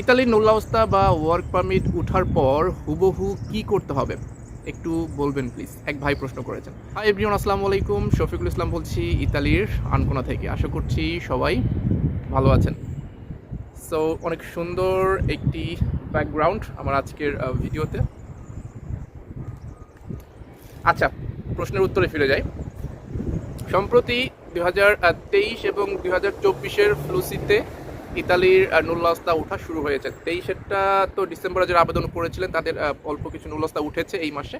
ইতালির নুল্লাবস্থা বা work permit উঠার পর হুবহু কি করতে হবে? একটু বলবেন প্লিজ এক ভাই প্রশ্ন করেছেন। হাই এভরিওয়ান আসসালামু আলাইকুম। শফিকুল ইসলাম বলছি ইতালির আনকোনা থেকে। আশা করছি সবাই ভালো আছেন। সো অনেক সুন্দর একটি ব্যাকগ্রাউন্ড আমার আজকের ভিডিওতে। আচ্ছা প্রশ্নের উত্তরে ফিরে যাই। সম্প্রতি তেইশ এবং দু হাজার চব্বিশের ফ্লুসিতে ইতালির নুল্লাস্তা ওঠা শুরু হয়েছে। তেইশেরটা তো ডিসেম্বরে যারা আবেদন করেছিলেন, তাদের অল্প কিছু নুল্লাস্তা উঠেছে এই মাসে।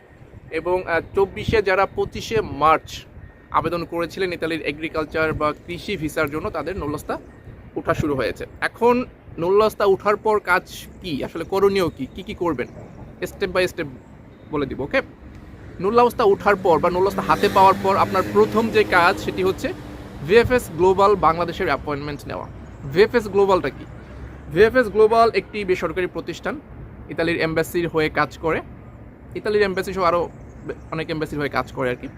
এবং চব্বিশে যারা পঁচিশে মার্চ আবেদন করেছিলেন ইতালির এগ্রিকালচার বা কৃষি ভিসার জন্য, তাদের নুল্লাস্তা ওঠা শুরু হয়েছে। এখন নুল্লাস্তা ওঠার পর কাজ কি? আসলে করণীয় কি? কি কি করবেন? স্টেপ বাই স্টেপ বলে দিব, ওকে? নুল্লাবস্থা ওঠার পর বা নুল্লাবস্থা হাতে পাওয়ার পর আপনার প্রথম যে কাজ, সেটি হচ্ছে ভিএফএস গ্লোবাল বাংলাদেশের অ্যাপয়েন্টমেন্ট নেওয়া। ভিএফএস গ্লোবালটা কি? ভিএফএস গ্লোবাল একটি বেসরকারি প্রতিষ্ঠান। ইতালির এম্বাসির হয়ে কাজ করে। ইতালির এম্বাসি সহ আরও অনেক এম্বাসির হয়ে কাজ করে আর কি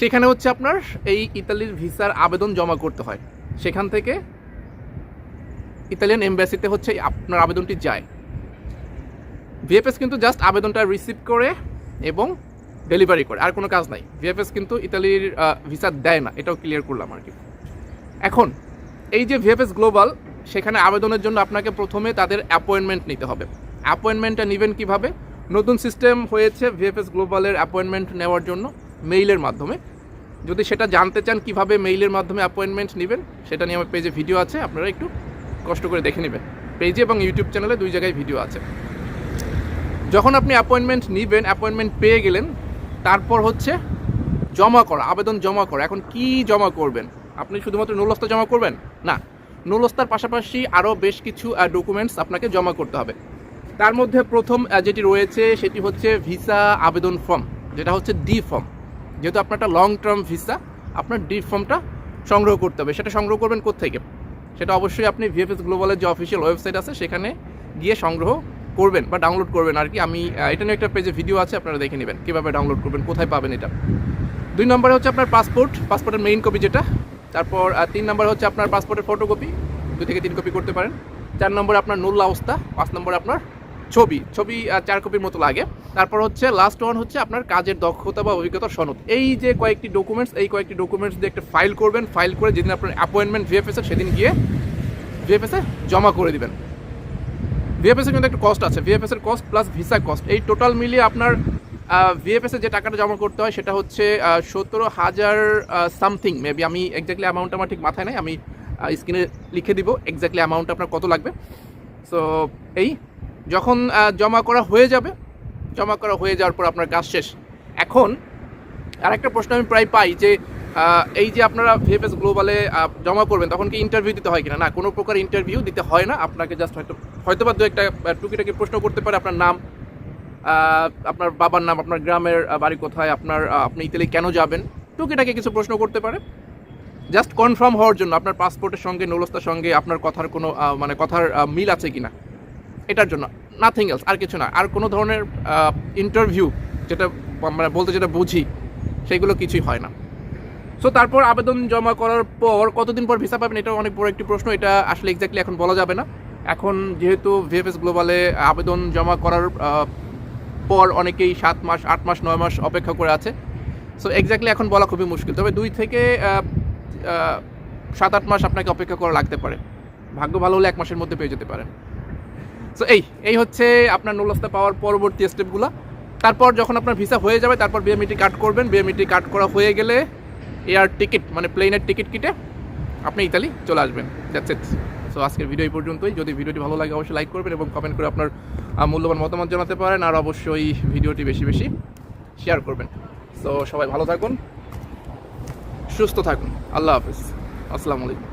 সেখানে হচ্ছে আপনার এই ইতালির ভিসার আবেদন জমা করতে হয়। সেখান থেকে ইতালিয়ান এম্বাসিতে হচ্ছে আপনার আবেদনটি যায়। ভিএফএস কিন্তু জাস্ট আবেদনটা রিসিভ করে এবং ডেলিভারি করে। আর কোনো কাজ নাই। ভিএফএস কিন্তু ইতালির ভিসা দেয় না। এটাও ক্লিয়ার করলাম আর কি এখন এই যে ভিএফএস গ্লোবাল সেখানে আবেদনের জন্য আপনাকে প্রথমে তাদের অ্যাপয়েন্টমেন্ট নিতে হবে। অ্যাপয়েন্টমেন্টটা নেবেন কীভাবে? নতুন সিস্টেম হয়েছে ভিএফএস গ্লোবালের অ্যাপয়েন্টমেন্ট নেওয়ার জন্য মেইলের মাধ্যমে। যদি সেটা জানতে চান কীভাবে মেইলের মাধ্যমে অ্যাপয়েন্টমেন্ট নেবেন, সেটা নিয়ে আমার পেজে ভিডিও আছে, আপনারা একটু কষ্ট করে দেখে নেবেন। পেজে এবং ইউটিউব চ্যানেলে দুই জায়গায় ভিডিও আছে। যখন আপনি অ্যাপয়েন্টমেন্ট নেবেন অ্যাপয়েন্টমেন্ট পেয়ে গেলেন, তারপর হচ্ছে জমা করা, আবেদন জমা করা। এখন কি জমা করবেন? আপনি শুধুমাত্র নুলস্তা জমা করবেন? না নুলস্তার পাশাপাশি আরও বেশ কিছু ডকুমেন্টস আপনাকে জমা করতে হবে। তার মধ্যে প্রথম যেটি রয়েছে সেটি হচ্ছে ভিসা আবেদন ফর্ম যেটা হচ্ছে ডি ফর্ম যেহেতু আপনার একটা লং টার্ম ভিসা আপনার ডি ফর্মটা সংগ্রহ করতে হবে। সেটা সংগ্রহ করবেন কোত্থেকে? সেটা অবশ্যই আপনি ভিএফএস গ্লোবালের যে অফিসিয়াল ওয়েবসাইট আছে, সেখানে গিয়ে সংগ্রহ করবেন বা ডাউনলোড করবেন। আর কি, আমি এটা নিয়ে একটা পেজে ভিডিও আছে, আপনারা দেখে নেবেন। কীভাবে ডাউনলোড করবেন, কোথায় পাবেন এটা? দুই নম্বরে হচ্ছে আপনার পাসপোর্ট পাসপোর্টের মেইন কপি যেটা তারপর তিন নম্বর হচ্ছে আপনার পাসপোর্টের ফটোকপি দু থেকে তিন কপি করতে পারেন। চার নম্বরে আপনার নুল্লা অবস্থা, পাঁচ নম্বরে আপনার ছবি। ছবি চার কপির মতো লাগে। তারপর হচ্ছে লাস্ট ওয়ান হচ্ছে আপনার কাজের দক্ষতা বা অভিজ্ঞতার সনদ। এই যে কয়েকটি ডকুমেন্টস এই কয়েকটি ডকুমেন্টস দিয়ে একটা ফাইল করবেন ফাইল করে যেদিন আপনার অ্যাপয়েন্টমেন্ট ভিএফএসের সেদিন গিয়ে ভিএফএসে জমা করে দিবেন। ভিএফএস এর কিন্তু একটা কস্ট আছে। ভিএফএস এর কস্ট প্লাস ভিসা কস্ট এই টোটাল মিলিয়ে আপনার ভিএফএস যে টাকাটা জমা করতে হয় সেটা হচ্ছে সতেরো হাজার সামথিং মেবি আমি এক্স্যাক্টলি অ্যামাউন্ট আমার ঠিক মাথায় নাই, আমি স্ক্রিনে লিখে দিব এক্স্যাক্টলি অ্যামাউন্ট আপনার কত লাগবে। সো এই, যখন জমা করা হয়ে যাবে, জমা করা হয়ে যাওয়ার পর আপনার কাজ শেষ। এখন, আরেকটা প্রশ্ন আমি প্রায় পাই যে এই যে আপনারা ভিএফএস গ্লোবালে জমা করবেন, তখন কি ইন্টারভিউ দিতে হয় কিনা? না, কোনো প্রকার ইন্টারভিউ দিতে হয় না, আপনাকে জাস্ট হয়তো হয়তো বা দু একটা টুকিটাকি প্রশ্ন করতে পারে আপনার নাম আপনার বাবার নাম, আপনার গ্রামের বাড়ি কোথায়, আপনার আপনি ইতালি কেন যাবেন? টুকিটাকি কিছু প্রশ্ন করতে পারে। জাস্ট কনফার্ম হওয়ার জন্য আপনার পাসপোর্টের সঙ্গে, নৌলস্তার সঙ্গে আপনার কথার কোনো মানে কথার মিল আছে কিনা? এটার জন্য। নাথিং এলস আর কিছু না। আর কোনো ধরনের ইন্টারভিউ যেটা মানে বলতে যেটা বুঝি, সেগুলো কিছুই হয় না। সো তারপর আবেদন জমা করার পর কতদিন পর ভিসা পাবেন? এটা অনেক বড় একটি প্রশ্ন। এটা আসলে এক্স্যাক্টলি এখন বলা যাবে না। এখন যেহেতু ভিএফএস গ্লোবালে আবেদন জমা করার পর অনেকেই সাত মাস, আট মাস, নয় মাস অপেক্ষা করে আছে। সো এক্স্যাক্টলি এখন বলা খুবই মুশকিল। তবে দুই থেকে সাত, আট মাস আপনাকে অপেক্ষা করা লাগতে পারে। ভাগ্য ভালো হলে এক মাসের মধ্যে পেয়ে যেতে পারেন। সো এই এই হচ্ছে আপনার নুলস্তা পাওয়ার পরবর্তী স্টেপগুলো তারপর যখন আপনার ভিসা হয়ে যাবে, তারপর বিএমইটি কাট করবেন। বিএমইটি কাট করা হয়ে গেলে এয়ার টিকিট মানে প্লেনের টিকিট কেটে আপনি ইতালি চলে আসবেন। দ্যাটস ইট সো আজকের ভিডিও এই পর্যন্তই। যদি ভিডিওটি ভালো লাগে, অবশ্যই লাইক করবেন এবং কমেন্ট করে আপনার মূল্যবান মতামত জানাতে পারেন আর অবশ্যই ভিডিওটি বেশি বেশি শেয়ার করবেন। সো সবাই ভালো থাকুন, সুস্থ থাকুন। আল্লাহ হাফিজ। আসসালামু আলাইকুম।